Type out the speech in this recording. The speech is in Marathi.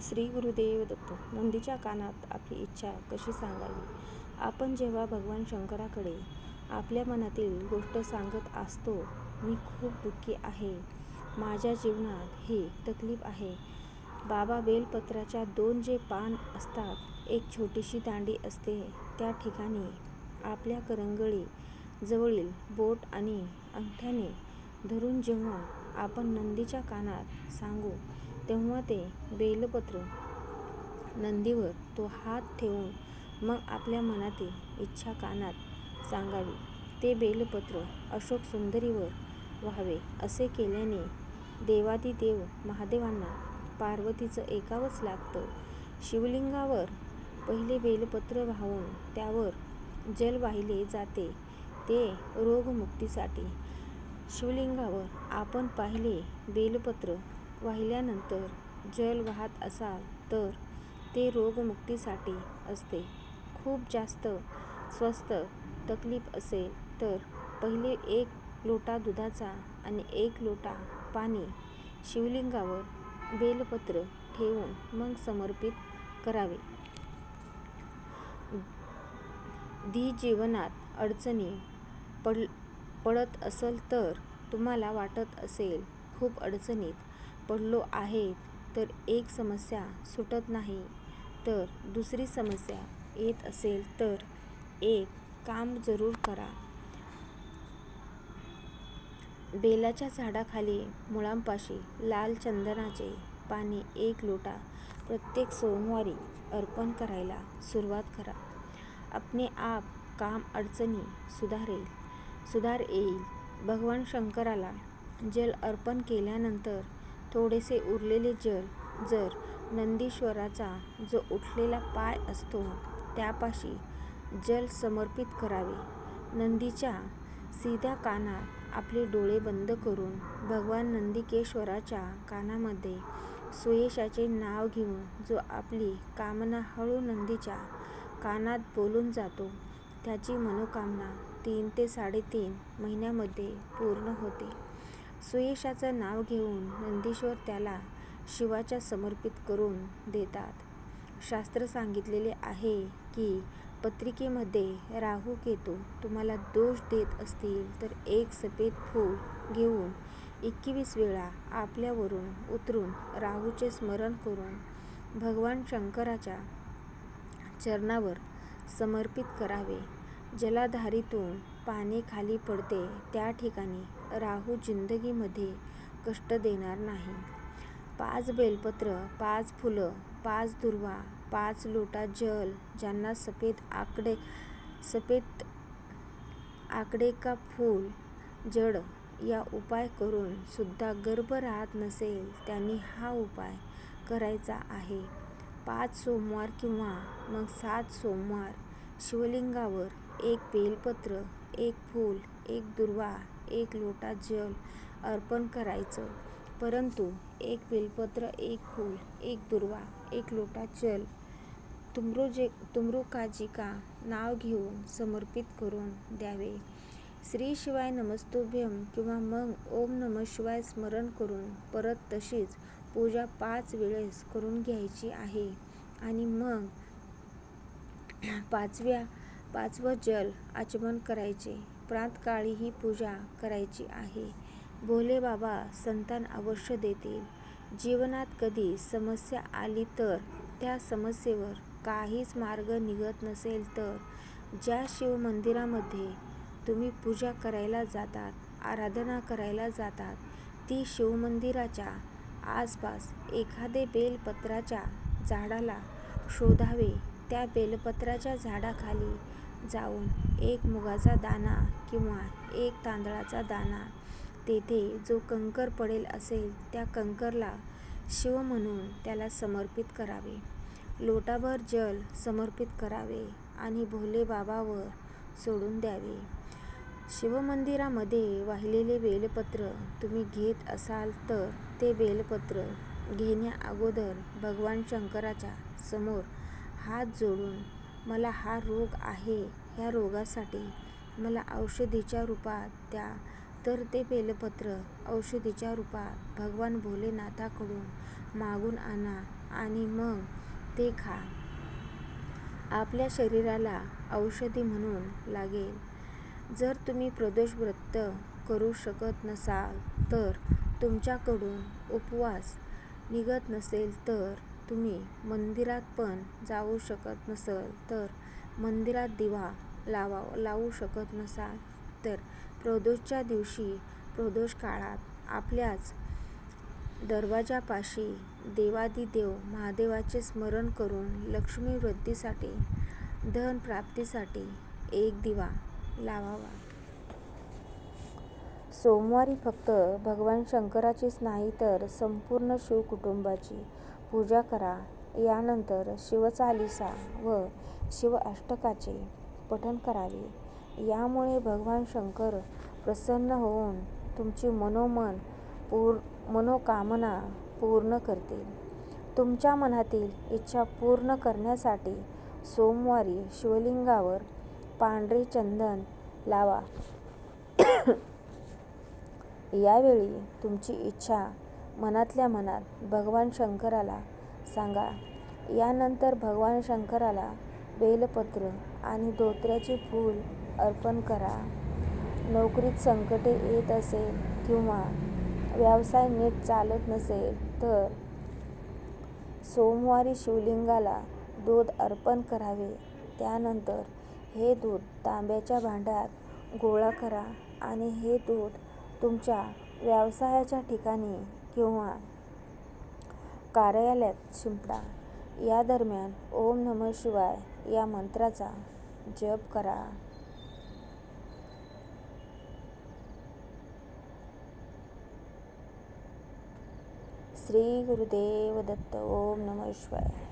श्री गुरुदेव दत्त नंदीच्या कानात आपली इच्छा कशी सांगावी? आपण जेव्हा भगवान शंकराकडे आपल्या मनातील गोष्ट सांगत असतो मी खूप दुःखी आहे. माझ्या जीवनात हे तकलीफ आहे. बाबा बेलपत्राच्या दोन जे पान असतात एक छोटीशी दांडी असते त्या ठिकाणी आपल्या करंगळी जवळील बोट आणि अंगठ्याने धरून जेव्हा आपण नंदीच्या कानात सांगू तेव्हा ते बेलपत्र नंदीवर तो हात ठेवून मग आपल्या मनातील इच्छा कानात सांगावी. ते बेलपत्र अशोक सुंदरीवर व्हावे असे केल्याने देवादिदेव महादेवांना पार्वतीचं एकावंच लागतं. शिवलिंगावर पहिले बेलपत्र वाहून त्यावर जल वाहिले जाते. ते रोगमुक्तीसाठी शिवलिंगावर आपण पाहिले बेलपत्र वाहिल्यानंतर जल वाहत असाल तर ते रोगमुक्तीसाठी असते. खूप जास्त स्वस्त तकलीफ असेल तर पहिले एक लोटा दुधाचा आणि एक लोटा पाणी शिवलिंगावर बेलपत्र ठेवून मग समर्पित करावे. धी जीवनात अडचणी पड पडत असल तर तुम्हाला वाटत असेल खूप अडचणीत पडलो आहे तर एक समस्या सुटत नाही. तर दुसरी समस्या येत असेल तर एक काम जरूर करा. बेलाच्या झाडाखाली मुळांपाशी लाल चंदनाचे पाणी एक लोटा प्रत्येक सोमवारी अर्पण करायला सुरुवात करा. अपने आप काम अडचणी सुधारेल. सुधार येईल. भगवान शंकराला जल अर्पण केल्यानंतर थोडेसे उरलेले जल जर नंदीश्वराचा जो उठलेला पाय असतो त्यापाशी जल समर्पित करावे. नंदीच्या सीध्या कानात आपले डोळे बंद करून भगवान नंदिकेश्वराच्या कानामध्ये सुयशाचे नाव घेऊन जो आपली कामना हळू नंदीच्या कानात बोलून जातो त्याची मनोकामना तीन ते साडेतीन महिन्यामध्ये पूर्ण होते. सुयशाचं नाव घेऊन नंदीश्वर त्याला शिवाच्या समर्पित करून देतात. शास्त्र सांगितलेले आहे की पत्रिकेमध्ये राहू केतू तुम्हाला दोष देत असतील तर एक सफेद फूल घेऊन एकवीस वेळा आपल्यावरून उतरून राहूचे स्मरण करून भगवान शंकराच्या चरणावर समर्पित करावे. जलाधारीतून पाणी खाली पडते त्या ठिकाणी राहू जिंदगीमध्ये कष्ट देणार नाही. पाच बेलपत्र पाच फुलं पाच दुर्वा पाच लोटा जल ज्यांना सफेद आकडे सफेद आकडे का फूल जड या उपाय करून सुद्धा गर्भ राहत नसेल त्यांनी हा उपाय करायचा आहे. पाच सोमवार किंवा मग सात सोमवार शिवलिंगावर एक बेलपत्र एक फूल एक दुर्वा एक लोटा जल अर्पण करायचं. परंतु एक बेलपत्र एक फूल एक दुर्वा एक लोटा जल तुमरो जे तुमरो नाव घेऊन समर्पित करून द्यावे. श्री शिवाय नमस्तुभ्यम किंवा मग ओम नम शिवाय स्मरण करून परत तशीच पूजा पाच वेळेस करून घ्यायची आहे. आणि मग पाचव्या पाचवं जल आचमन करायचे. प्रातकाळी ही पूजा करायची आहे. भोले बाबा संतान अवश्य देतील. जीवनात कधी समस्या आली तर त्या समस्येवर काहीच मार्ग निघत नसेल तर ज्या शिवमंदिरामध्ये तुम्ही पूजा करायला जातात आराधना करायला जातात ती शिवमंदिराच्या आसपास एखादे बेलपत्राच्या झाडाला शोधावे. त्या बेलपत्राच्या झाडाखाली जाऊन एक मुगाचा दाणा किंवा एक तांदळाचा दाणा तेथे जो कंकर पडेल असेल त्या कंकरला शिव म्हणून त्याला समर्पित करावे. लोटाभर जल समर्पित करावे आणि भोले बाबावर सोडून द्यावे. शिवमंदिरामध्ये वाहिलेले बेलपत्र तुम्ही घेत असाल तर ते बेलपत्र घेण्या अगोदर भगवान शंकराच्या समोर हात जोडून मला हा रोग आहे ह्या रोगासाठी मला औषधीच्या रूपात द्या तर ते बेलपत्र औषधीच्या रूपात भगवान भोलेनाथाकडून मागून आणा आणि मग ते खा. आपल्या शरीराला औषधी म्हणून लागेल. जर तुम्ही प्रदोष व्रत करू शकत नसाल तर तुमच्याकडून उपवास निघत नसेल तर तुम्ही मंदिरात पण जाऊ शकत नसाल तर मंदिरात दिवा लावा लावू शकत नसाल तर प्रदोषच्या दिवशी प्रदोष काळात आपल्याच दरवाजापाशी देवादिदेव महादेवाचे स्मरण करून लक्ष्मी वृद्धीसाठी, धन प्राप्तीसाठी एक दिवा लावावा. सोमवारी फक्त भगवान शंकराचीच नाही तर संपूर्ण शिवकुटुंबाची पूजा करा. यानंतर शिवचालिसा व शिवअष्टकाचे पठण करावे. यामुळे भगवान शंकर प्रसन्न होऊन तुमची मनोकामना पूर्ण करतील. तुमच्या मनातील इच्छा पूर्ण करण्यासाठी सोमवारी शिवलिंगावर पांढरे चंदन लावा. यावेळी तुमची इच्छा मनातल्या मनात भगवान शंकराला सांगा. यानंतर भगवान शंकराला बेलपत्र आणि धोत्र्याचे फूल अर्पण करा. नोकरीत संकटे येत असेल किंवा व्यवसाय नीट चालत नसेल तर सोमवारी शिवलिंगाला दूध अर्पण करावे. त्यानंतर हे दूध तांब्याच्या भांड्यात गोळा करा आणि हे दूध तुमच्या व्यवसायाच्या ठिकाणी किंवा कार्यालयात शिंपडा. या दरम्यान ओम नमः शिवाय या मंत्राचा जप करा. श्री गुरुदेव दत्त ओम नमः शिवाय